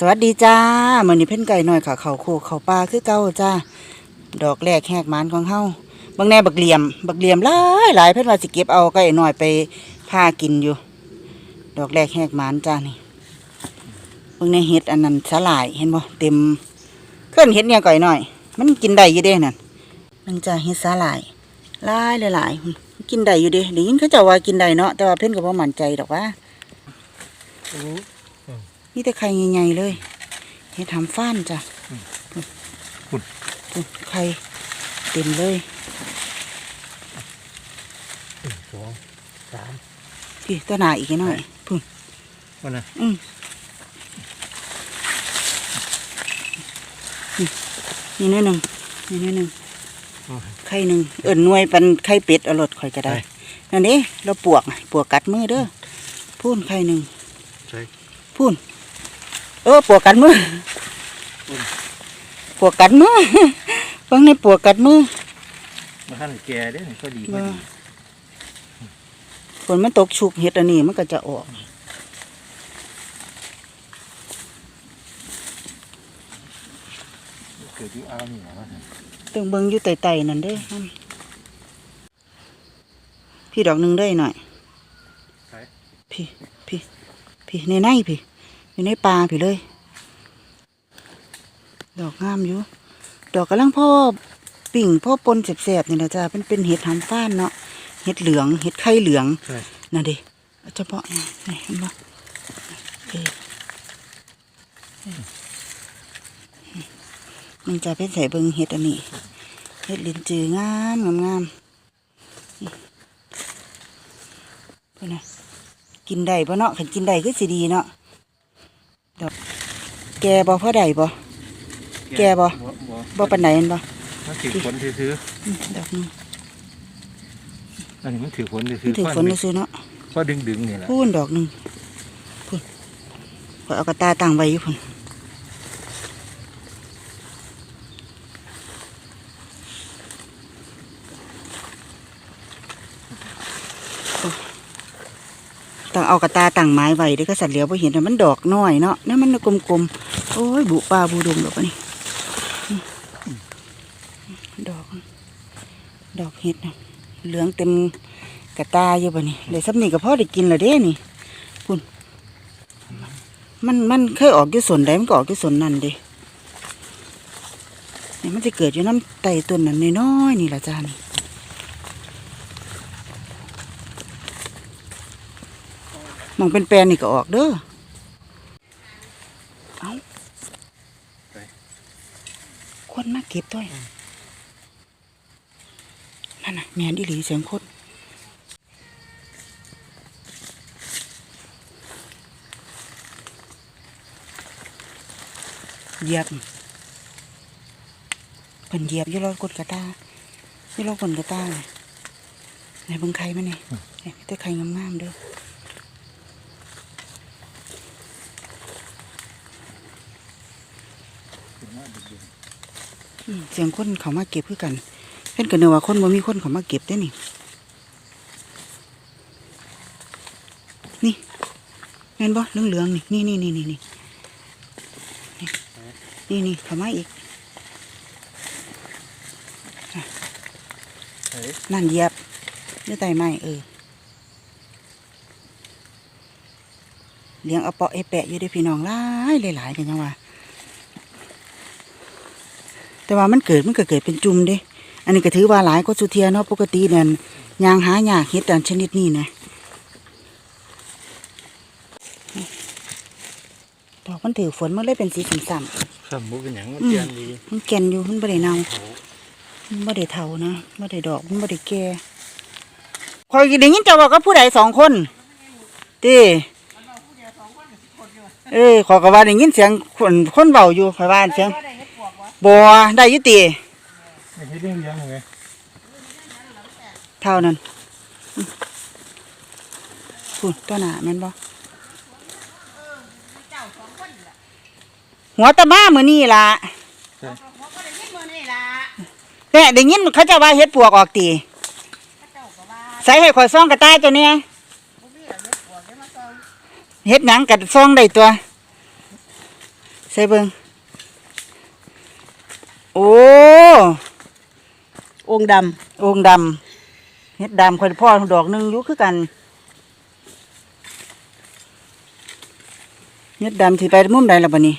สวัสดีจ้ามือนี้เพ่นไก่หน่อยค่ะ เขาโคกเขาปลาคือเก่าจ้าดอกแรกแหกมานของเฮาบางแน่บักเหลี่ยม บักเหลี่ยมหลายหลายเพิ่นว่าสิเก็บเอาไก่หน่อยไปพากินอยู่ ดอกแรกแหกมานจ้านี่บิ่งในเห็ดอันนั้นสลายเห็นบ่เต็มเคลื่อนเห็ดเนี่ยก่อยหน่อย มันกินได้อยู่เด้นั่นมันจะเห็ดสลายหลายหลายกินได้อยู่เด้ได้ยินเขาจ้าว่ากินได้เนาะแต่ว่าเพิ่นก็บ่มั่นใจดอกว่า มีแต่ไข่ใหญ่ๆเลยเฮ็ดทำฟ้านจ้ะขุดขุดไข่เต็มเลยหนึ่งสองสามพี่ตัวหนาอีกหน่อยพุ่นวันน่ะอืมนี่นี่หน่อยหนึ่งนี่นี่หนึ่งไข่หนึ่งเอิญหน่วยเป็นไข่เป็ดเอารดข่อยก็ได้นั่นนี่เราปวกน่ะปวกกัดมือเด้อพูนไข่หนึ่งใช่พูนเออปวกกัดมือปวกกัดมือเบิ่งในปวกกัดมือมาขั้นแก่เด้อก็ดีบ่ก็ดีฝนมันตกชุกเห็ดอันนี้มันก็จะออกเกิดที่อ้าวนี่นะตึงเบิงอยู่ไต่ๆนั่นเด้อพี่ดอกหนึ่งได้หน่อยใช่พี่ พี่ พี่ในในพี่ อยู่ในป่าพี่เลย ดอกงามอยู่ ดอกกำลังพ่อปิ่งพ่อปนแสบๆนี่นะจ๊ะเป็นเป็นเห็ดหำฟ้านเนาะเห็ดเหลืองเห็ดไข่เหลืองใช่นั่นดิเอาเฉพาะนี่นี่เห็นบ่เออมันจะเป็นใส่เบิงเห็ดอันนี้เห็ดลิ้นจืองามงามงามนี่เพื่อนนะกินได้ปะเนาะขันกินได้ก็สิดีเนาะ ดอก แกบ่พอได้บ่แก่บ่บ่ปันไหนเห็นบ่มันถือฝนซื้ออืมดอกหนึงๆอันนี้มันถือฝนซื้มันอถือๆฝนซื้อๆเนาะเพราะดึงดึงๆนี่แหละพูนดอกหนึ่งพูนข้อยเอากระตาตั้งไว้อยู่พุ่น ต้องเอากระตาตั้งไม้ไว้เด้ก็สัตว์เหลียวพอเห็นว่มันดอกน้อยเนาะนั่นมันกลมๆ โอ้ยบุปลาบูดมดอกนนี้อืมดอก ดอกเห็ดนะเหลืองเต็มกระตาอยู่บ่นี่เลยซับนี่ก็พอได้กินละเด้นี่พุ่นมันมันเคยออกอยู่ส่วนใดมันก็ออกอยู่ส่วนนั้นเด้นี่มันจะเกิดอยู่น้ำไตต้นนั้นน้อยๆนี่ละจ้านี่ มองเป็นแปลนนี่ก็ออกเด้อเอาคนมาเก็บด้วยนั่นน่ะแมนอีหลีเสียงคนเหยียบเพิ่นเหยียบอยู่รถกดกระตาอยู่รถกดกระตาเลยไหนเบิ่งไข่มาเนี่ยนี่แต่ไข่งามๆเด้ออืม เสียงคนเขามาเก็บคือกัน เพิ่นก็นึกว่าคนบ่มีคนเขามาเก็บเด้นี่ นี่แม่นบ่เหลืองๆนี่นี่นี่นี่นี่นี่นี่นี่เขามาอีกใช่นั่นเหยียบอยู่ใต้ไม้เออเลี้ยงเอาเปาะไอ้แปะอยู่ได้อพี่น้องหลายหลายๆกันยังว่า แต่ว่ามันเกิดมันก็เกิดเป็นจุ่มเด้ อันนี้ก็ถือว่าหลายก็สุเทียเนาะปกติเนี่ยยางหายากเฮ็ดอันชนิดนี้นะดอกมันถือฝนมันเลยเป็นสีสันข้ามบุกเป็นอย่างมันเจียนดีๆมันแก่นอยู่มันบ่ได้เน่ามันบ่ได้เฒ่านะบ่ได้ดอกมันบ่ได้แก่คอยได้ยินเจ้าบอกกับผู้ใดสองคนติเออขอยก็ว่าได้ยินเสียงคนคนเบาอยู่ขอยว่าเสียง บ่ได้อยู่ติไม่ใช่เรื่องยังไงเท่านั้นอืมพูดตัวหนาแม่นบ่หัวตะมามือนี่ล่ะเนี่ยได้ยินเขาจะว่าเฮ็ดปวกออกตีใส่ให้ข่อยซ่องกระต่ายตัวเนี้ยเฮ็ดหยังกัดซ่องได้ตัว ใส่เบิ่ง โอ้องค์ดองค์ดำเฮ็ดดำค่อยพ่อดอกหนึงอยู่คือกันเฮ็ดดำสิไปมุมใดล่ะบัดนี้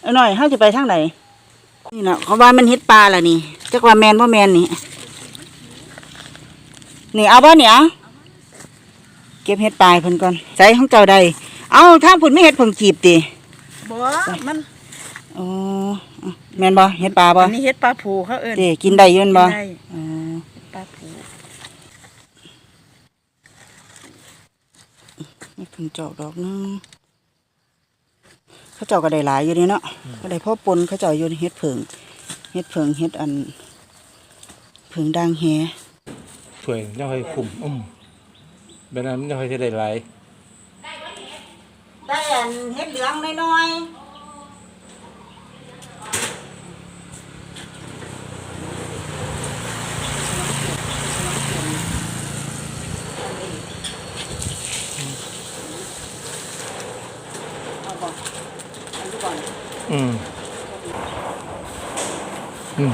เอาหน่อยเฮาสิไปทางไหนนี่น่ะเขาว่ามันเฮ็ดปลาล่ะนี่จักว่าแม่นบ่แม่นนี่นี่เอาบ่เนี่ยเอาเก็บเฮ็ดปลาให้เพิ่นก่อนใส่ของเจ้าใดเอาทางพุ่นไม่เฮ็ดเพิ่งจีบติำ บ่มันอ๋ออะแม่นบ่เฮ็ดปลาบ่อันนี้เฮ็ดปลาผูเขาเอิ้นเด้กินได้อยืนบ่ได้อ๋อปลาผูนี่เพิ่งเจาะดอกหนึงเขาเจ้าก็ได้หลายอยู่นี่เนาะก็ได้พ่อปนเขาเจ้าอยู่ในเฮ็ดเผิงเฮ็ดเผิงเฮ็ดอันเผิงด่างแฮถ้วยยังค่อยคุมอืมแบบนั้นมันยังค่อยจะได้หลาย ได้อันเฮ็ดเหลืองน้อยเอาบ่อันนี้ก่อนอืมอืม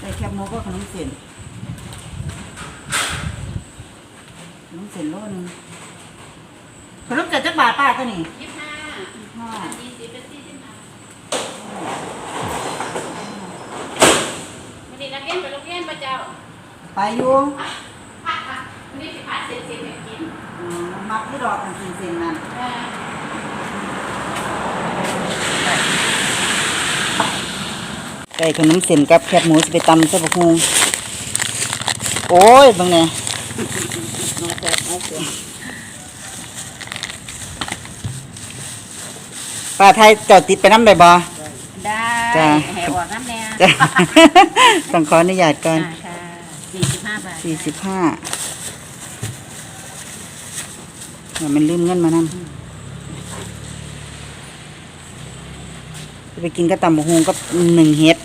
ได้แคบหมูก็ขนมเส้นขนมเส้นโลนึงขนมเจ็ดจักบาทป้าตัวนี้ยี่สิบห้าห้ายี่สิบเป็นสี่สิบห้าวันนี้นักเรียนไปโรงเรียนประเจ้า ไปอยู่วันนี้สิพัดเสร็จเสร็จให้กินอืมมักที่ดอกกันกินเส้นนั่นเออ ได้ขนมเส้นกับแคบหมูสิไปตำซะบักฮงโอ้ยเบังเนี่ยป้าไทยจอดติดไปน้ำได้บ่ ได้จ้ะ แห่บอกน้ำแน่จ้ะ ต้องขออนุญาตก่อนอ่าค่ะสี่สิบห้าบาทสี่สิบห้าอย่ามันลืมเงินมานั่นจะไปกินกระตำบกฮงกับหนึ่งเฮ็ด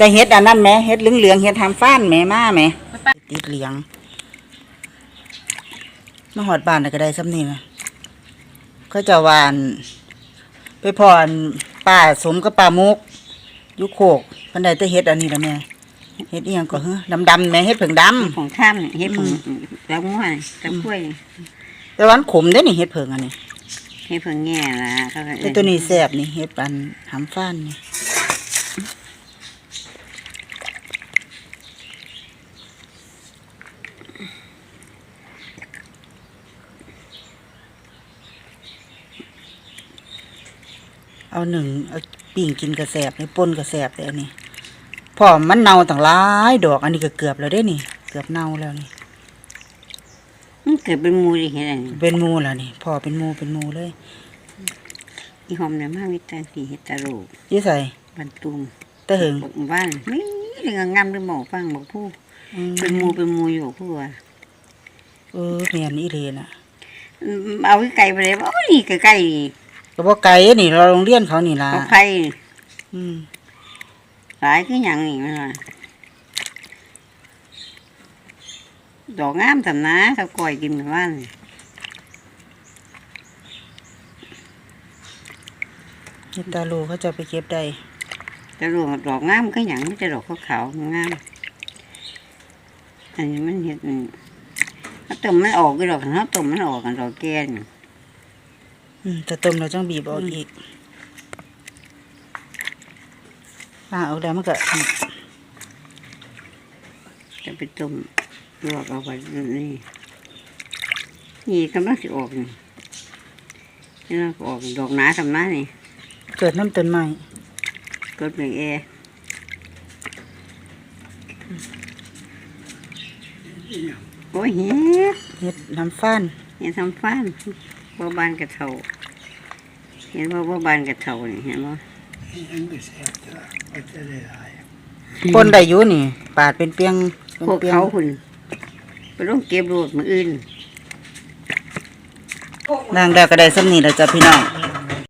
อืมแต่เฮ็ดอันนั้นไหมเฮ็ดเหลืองๆเฮ็ดทำฟ้านแหม่มาแหม่ติดเหลียงมาหอดบ้านน่ะก็ได้ซ้ำนี่นะเขาเจะวาอันไปพรป้าสมกับป้ามุกอยุโคกเพันใดแต่เฮ็ดอันนี้ละแม่เฮ็ดอีหยังก็เฮ้ดำๆแหม่เฮ็ดเผิงดำของข้ามนี่เฮ็ดของแล้วง่วยตะกล้วยนี่แต่วาอันขมเด้อนี่เฮ็ดเผิงอันนี้เฮ็ดเพิ่งแง่ละเขาก็แต่ตัวนี้แซ่บนี่เฮ็ดปันหำฟ้านนี่ เอาหนึ่งเอาปิ่งกินกระแสบนี่ป่นกระแสบเลยอันนี้พอมันเน่าต่างหลายดอก อันนี้ก็เกือบแล้วเด้นี่ เกือบเน่าแล้วนี่มันเกิดเป็นหมูดิเฮ็ดอันนี้เป็นหมูแล้วนี่พอเป็นหมูเป็นหมูเลยอีหอมเนี่ยมาวิตาสีเฮ็ดตะโลกยี่ใส่บันตุมตะเหิงบอกบ้านไม่เรื่องงามหรือหมอฟังบอกผู้อืมเป็นหมูเป็นหมูอยู่ผู้ว่าเออแม่นอีเรน่ะอืมเอาไก่ไปเลยว่าโอ้ยนี่ใกล้ๆนี่ ก็บ่ไกลนี่เราโรงเรียนเขานี่ล่ะเอาไผ่อืมหลายคือหยังนี่มันว่าดอกงามสำนะเขาก่อยกินแบบว่านี่เฮ็ดตาลูเขาจะไปเก็บได้แต่รวมดอกงามก็หยังไม่ใช่ดอกขาวๆงาม อันนี้มันเห็ดอันเขาต้มมันออกก็ดอกเขาต้มมันออกกันดอกแก่นี่อืม แต่ต้มเราต้องบีบออกอีกป้าเอาแล้วมันก็จะไปต้มลวกเอาไปนี่นี่กำลังสิออกนี่นี่เราก็ออกดอกหนาสำนักนี่ เกิดน้ำต้นไม้กดเป็นแอร์โอ้ยเฮ็ดเฮ็ดน้ำฟ้านเห็นทำฟ้าน บ่บานกระเทาเห็นว่าบ่บานกระเทานี่เห็นบ่ปนได้อยู่นี่ ปาดเป็นเปียงเป็นพวกปียงเขาคุณไปลงเก็บโลดมืออื่นนางแล้วก็ได้สำนีแล้วจ้ะพี่น้อง